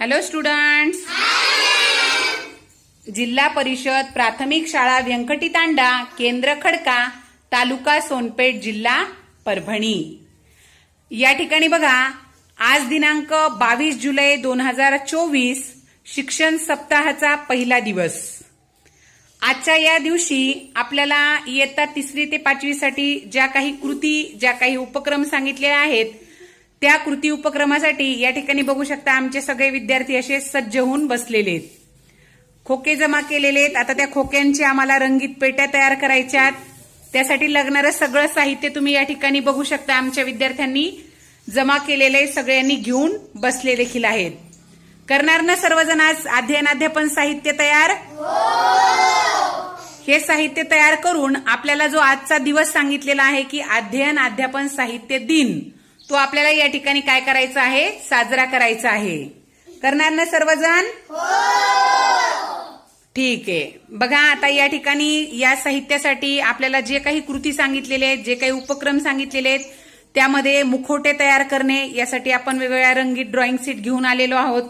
Hello students जिल्हा परिषद प्राथमिक शाळा व्यंकटी तांडा केंद्र खडका तालुका सोनपेठ जिल्हा परभणी. या ठिकाणी बघा आज दिनांक बावीस जुलै दोन हजार चोवीस शिक्षण सप्ताहाचा पहिला दिवस. आजच्या या दिवशी आपल्याला इयत्ता तिसरी ते पाचवीसाठी ज्या काही कृती ज्या काही उपक्रम सांगितलेल्या आहेत त्या कृती उपक्रमासाठी या ठिकाणी बघू शकता आमचे सगळे विद्यार्थी असे सज्ज होऊन बसलेले आहेत. खोके जमा केलेले आहेत. आता त्या खोक्यांची आम्हाला रंगीत पेट्या तयार करायच्या त्यासाठी लागणारं सगळं साहित्य तुम्ही या ठिकाणी बघू शकता. आमच्या विद्यार्थ्यांनी जमा केलेले सगळ्यांनी घेऊन बसले देखील आहेत. करणार ना सर्वजण आज? अध्ययन अध्यापन साहित्य तयार? हे साहित्य तयार करून आपल्याला जो आजचा दिवस सांगितलेला आहे की अध्ययन अध्यापन साहित्य दिन. तो आपल्याला या ठिकाणी काय करायचा आहे? साजरा करायचा आहे. करणार ना सर्वजण? ठीक आहे. बघा आता या ठिकाणी या साहित्यासाठी आपल्याला जे काही कृती सांगितलेले आहेत जे काही उपक्रम सांगितलेले आहेत त्यामध्ये मुखोटे तयार करणे यासाठी आपण वेगवेगळ्या रंगीत ड्रॉइंग सीट घेऊन आलेलो आहोत.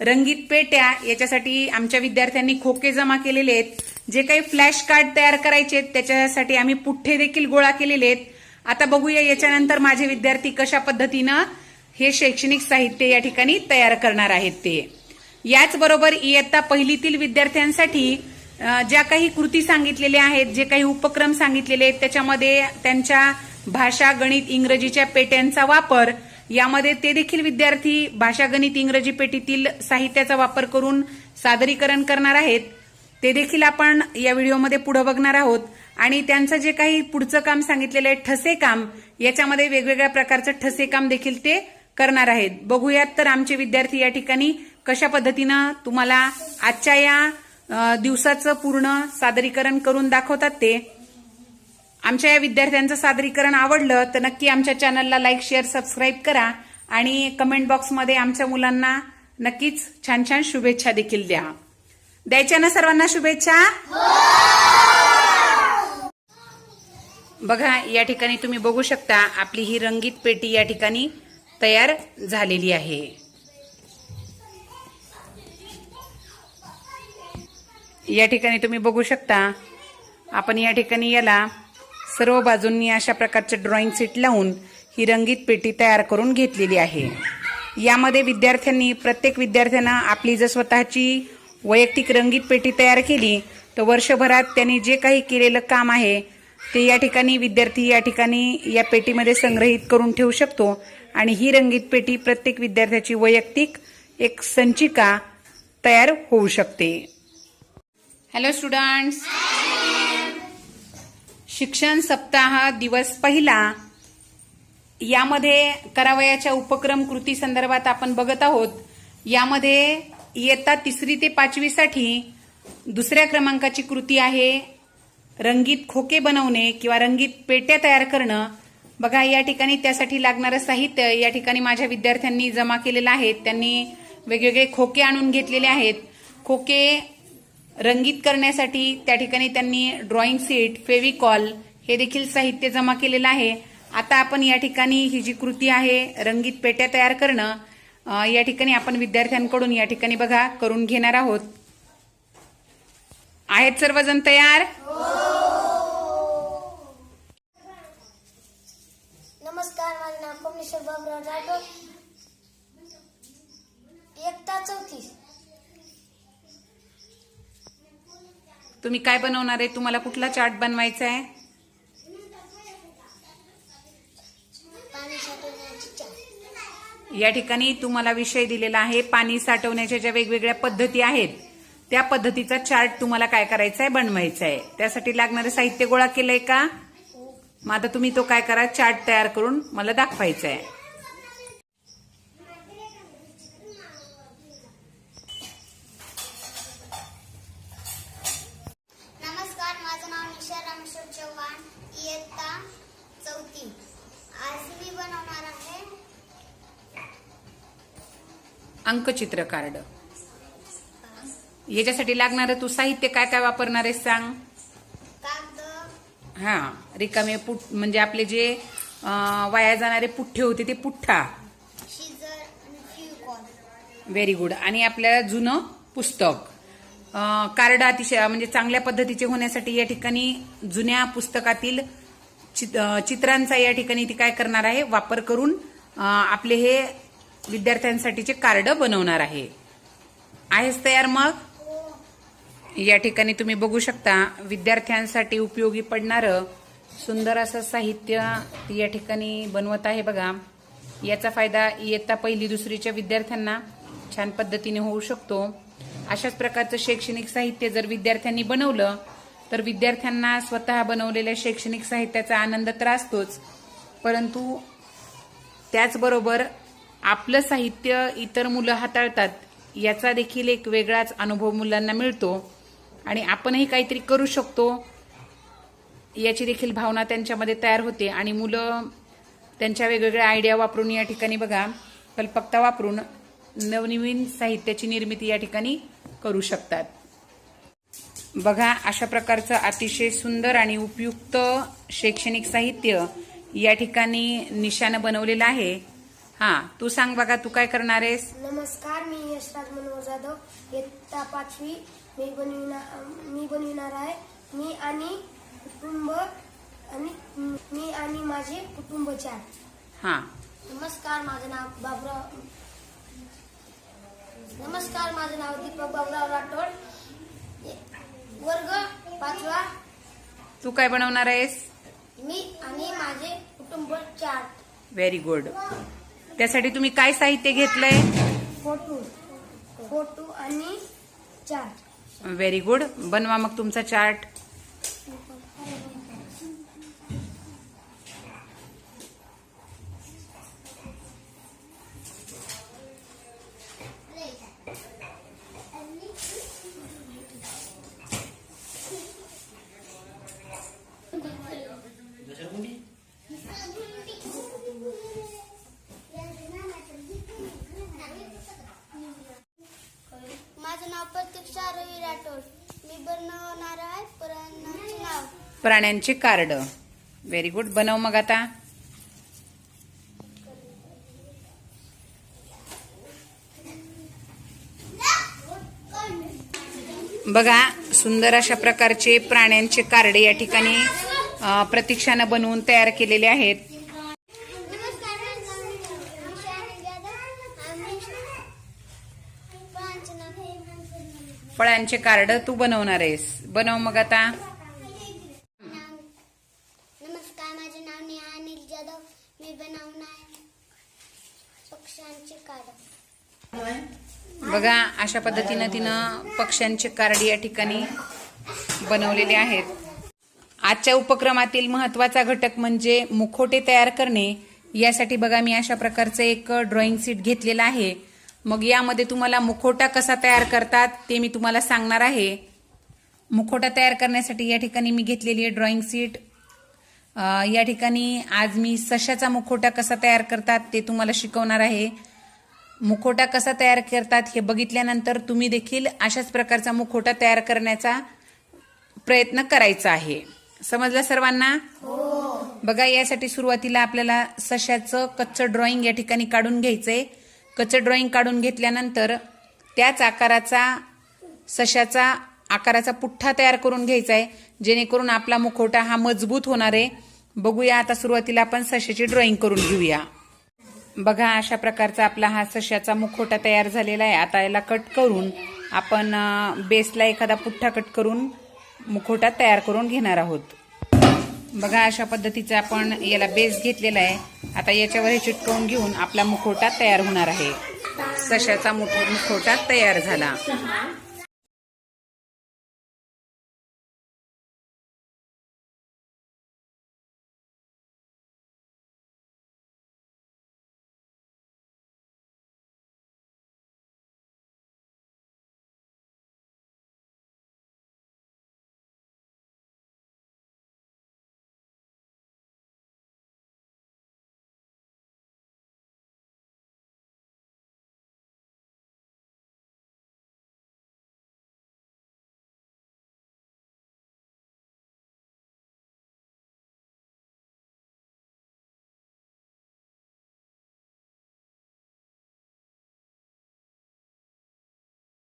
रंगीत पेट्या याच्यासाठी आमच्या विद्यार्थ्यांनी खोके जमा केलेले आहेत. जे काही फ्लॅश कार्ड तयार करायचे आहेत त्याच्यासाठी आम्ही पुठ्ठे देखील गोळा केलेले आहेत. आता बघूया याच्यानंतर माझे विद्यार्थी कशा पद्धतीनं हे शैक्षणिक साहित्य या ठिकाणी तयार करणार आहेत ते. याचबरोबर इयत्ता पहिलीतील विद्यार्थ्यांसाठी ज्या काही कृती सांगितलेल्या आहेत जे काही उपक्रम सांगितलेले आहेत त्याच्यामध्ये त्यांच्या भाषा गणित इंग्रजीच्या पेट्यांचा वापर यामध्ये ते देखील विद्यार्थी भाषा गणित इंग्रजी पेटीतील साहित्याचा वापर करून सादरीकरण करणार आहेत. ते देखील आपण या व्हिडिओमध्ये पुढे बघणार आहोत. आणि त्यांचं जे काही पुढचं काम सांगितलेलं आहे ठसे काम याच्यामध्ये वेगवेगळ्या प्रकारचं ठसे काम देखील ते करणार आहेत. बघूयात तर आमचे विद्यार्थी या ठिकाणी कशा पद्धतीनं तुम्हाला आजच्या या दिवसाचं पूर्ण सादरीकरण करून दाखवतात ते. आमच्या या विद्यार्थ्यांचं सादरीकरण आवडलं तर नक्की आमच्या चॅनलला लाईक शेअर सबस्क्राईब करा आणि कमेंट बॉक्समध्ये आमच्या मुलांना नक्कीच छान छान शुभेच्छा देखील द्या. द्यायच्या ना सर्वांना शुभेच्छा? बघा या ठिकाणी तुम्ही बघू शकता आपली ही रंगीत पेटी या ठिकाणी तयार झालेली आहे. या ठिकाणी तुम्ही बघू शकता आपण या ठिकाणी याला सर्व बाजूंनी अशा प्रकारचे ड्रॉइंग सीट लावून ही रंगीत पेटी तयार करून घेतलेली आहे. यामध्ये विद्यार्थ्यांनी प्रत्येक विद्यार्थ्यांना आपली जर स्वतःची वैयक्तिक रंगीत पेटी तयार केली तर वर्षभरात त्यांनी जे काही केलेलं काम आहे ते या ठिकाणी विद्यार्थी या ठिकाणी या पेटीमध्ये संग्रहित करून ठेवू शकतो. आणि ही रंगीत पेटी प्रत्येक विद्यार्थ्याची वैयक्तिक एक संचिका तयार होऊ शकते. हॅलो स्टुडंट्स शिक्षण सप्ताह दिवस पहिला. यामध्ये करावयाच्या उपक्रम कृती संदर्भात आपण बघत आहोत. यामध्ये इयत्ता तिसरी ते पाचवीसाठी दुसऱ्या क्रमांकाची कृती आहे. रंगीत खोके बनवणे किंवा रंगीत पेट्या तयार करणं बघा या ठिकाणी त्यासाठी लागणारं साहित्य या ठिकाणी माझ्या विद्यार्थ्यांनी जमा केलेलं आहे त्यांनी वेगवेगळे खोके आणून घेतलेले आहेत. खोके रंगीत करण्यासाठी त्या ठिकाणी त्यांनी ड्रॉइंग सीट फेविकॉल हे देखील साहित्य जमा केलेलं आहे. आता आपण या ठिकाणी ही जी कृती आहे रंगीत पेट्या तयार करणं या ठिकाणी आपण विद्यार्थ्यांकडून या ठिकाणी बघा करून घेणार आहोत. आहेत सर्वजण तयार नमस्कार एकता चौतीस. तुम्ही काय बनवणार आहे? तुम्हाला कुठला चार्ट बनवायचा आहे? या ठिकाणी तुम्हाला विषय दिलेला आहे. पाणी साठवण्याच्या ज्या वेगवेगळ्या पद्धती आहेत त्या पद्धतीचा चार्ट तुम्हाला काय करायचा आहे? बनवायचा आहे. त्यासाठी लागणारं साहित्य गोळा केलंय का? मग आता तुम्ही तो काय करा चार्ट तयार करून मला दाखवायचा आहे नमस्कार माझं नाव निशा रामेश्वर चव्हाण इयत्ता चौथी. आज मी बनवणार आहे अंकचित्र कार्ड याच्यासाठी लागणारं तू साहित्य काय काय वापरणार आहेस सांग? हां रिकामे पुट म्हणजे आपले जे वाया जाणारे पुठ्ठे होते ते पुठ्ठा. व्हेरी गुड आणि आपल्या जुनं पुस्तक. कार्ड अतिशय म्हणजे चांगल्या पद्धतीचे होण्यासाठी या ठिकाणी जुन्या पुस्तकातील चित्रांचा या ठिकाणी ती काय करणार आहे? वापर करून आपले हे विद्यार्थ्यांसाठीचे कार्ड बनवणार आहे. आहेस तयार मग? या ठिकाणी तुम्ही बघू शकता विद्यार्थ्यांसाठी उपयोगी पडणारं सुंदर असं साहित्य या ठिकाणी बनवत आहे बघा. याचा फायदा इयत्ता पहिली दुसरीच्या विद्यार्थ्यांना छान पद्धतीने होऊ शकतो. अशाच प्रकारचं शैक्षणिक साहित्य जर विद्यार्थ्यांनी बनवलं तर विद्यार्थ्यांना स्वतः बनवलेल्या शैक्षणिक साहित्याचा आनंद तर असतोच. परंतु त्याचबरोबर आपलं साहित्य इतर मुलं हाताळतात याचा देखील एक वेगळाच अनुभव मुलांना मिळतो. आणि आपणही काहीतरी करू शकतो. याची देखील भावना त्यांच्यामध्ये तयार होते. आणि मुलं त्यांच्या वेगवेगळ्या आयडिया वापरून या ठिकाणी बघा कल्पकता वापरून नवनवीन साहित्याची निर्मिती या ठिकाणी करू शकतात. बघा अशा प्रकारचं अतिशय सुंदर आणि उपयुक्त शैक्षणिक साहित्य या ठिकाणी निशाणं बनवलेलं आहे. हा तू सांग बघा तू काय करणार आहेस? नमस्कार मी यशराज मनोहर जाधव. इयत्ता पाचवी मी बनविणार मी बनविणार आहे. मी आणि कुटुंब आणि मी आणि माझे कुटुंब चार हा. नमस्कार माझं नाव बाबुराव नमस्कार माझं नाव दीपक बाबुराव राठोड. वर्ग पाचवा. तू काय बनवणार आहेस? मी आणि माझे कुटुंब चार व्हेरी गुड त्यासाठी तुम्ही काय साहित्य घेतलंय? फोटो. फोटो आणि चार व्हेरी गुड बनवा मग तुमचा चार्ट माझं नाव प्रतीक्षा रवी राठोड. मी बनवणार आहे प्राण्याचे नाव. प्राण्यांचे कार्ड. व्हेरी गुड बनव मग आता. बघा सुंदर अशा प्रकारचे प्राण्यांचे कार्ड या ठिकाणी प्रतीक्षानं बनवून तयार केलेले आहेत नमस्कार माझं नाव निशा आणि जाधव आम्ही प्राण्याचे नाव फळांचे कार्ड तू बनवणार आहेस. बनव मग आता. नमस्कार माझे नाव नेहा अनिल जाधव. मी बनवणार पक्ष्यांचे कार्ड. बघा अशा पद्धतीनं तिनं पक्ष्यांचे कार्ड या ठिकाणी बनवलेले आहेत. आजच्या उपक्रमातील महत्त्वाचा घटक म्हणजे मुखोटे तयार करणे. यासाठी बघा मी अशा प्रकारचं एक ड्रॉइंग सीट घेतलेलं आहे. मग यामध्ये तुम्हाला मुखोटा कसा तयार करतात ते मी तुम्हाला सांगणार आहे. मुखोटा तयार करण्यासाठी या ठिकाणी मी घेतलेली आहे ड्रॉइंग सीट या ठिकाणी आज मी सशाचा मुखोटा कसा तयार करतात ते तुम्हाला शिकवणार आहे. मुखोटा कसा तयार करतात हे बघितल्यानंतर तुम्ही देखील अशाच प्रकारचा मुखोटा तयार करण्याचा प्रयत्न करायचा आहे. समजलं सर्वांना? बघा यासाठी सुरुवातीला आपल्याला सशाचं कच्चं ड्रॉइंग या ठिकाणी काढून घ्यायचंय. कच्चं ड्रॉइंग काढून घेतल्यानंतर त्याच आकाराचा सशाचा आकाराचा पुठ्ठा तयार करून घ्यायचा आहे. जेणेकरून आपला मुखवटा हा मजबूत होणार आहे. बघूया आता सुरुवातीला आपण सशाची ड्रॉइंग करून घेऊया. बघा अशा प्रकारचा आपला हा सशाचा मुखवटा तयार झालेला आहे. आता याला कट करून आपण बेसला एखादा पुठ्ठा कट करून मुखवटा तयार करून घेणार आहोत. बघा अशा पद्धतीचा आपण याला बेस घेतलेला आहे. आता याच्यावर हे चिटकवून घेऊन आपला मुखवटा तयार होणार आहे. सशाचा मुख- मुखवटा तयार झाला.